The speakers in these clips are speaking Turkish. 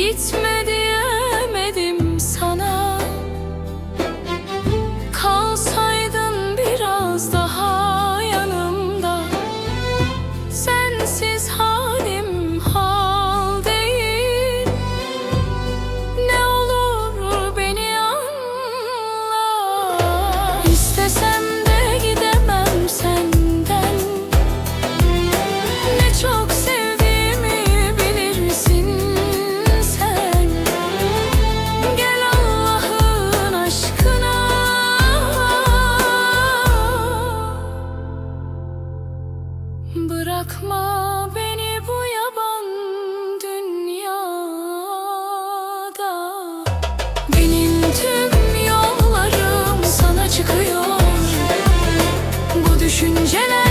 gitme. Bırakma beni bu yaban dünyada. Benim tüm yollarım sana çıkıyor. Bu düşünceler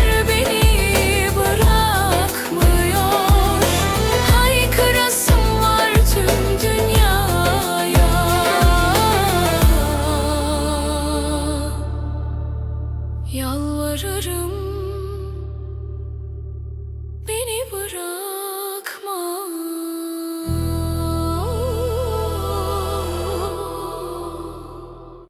Yalvarırım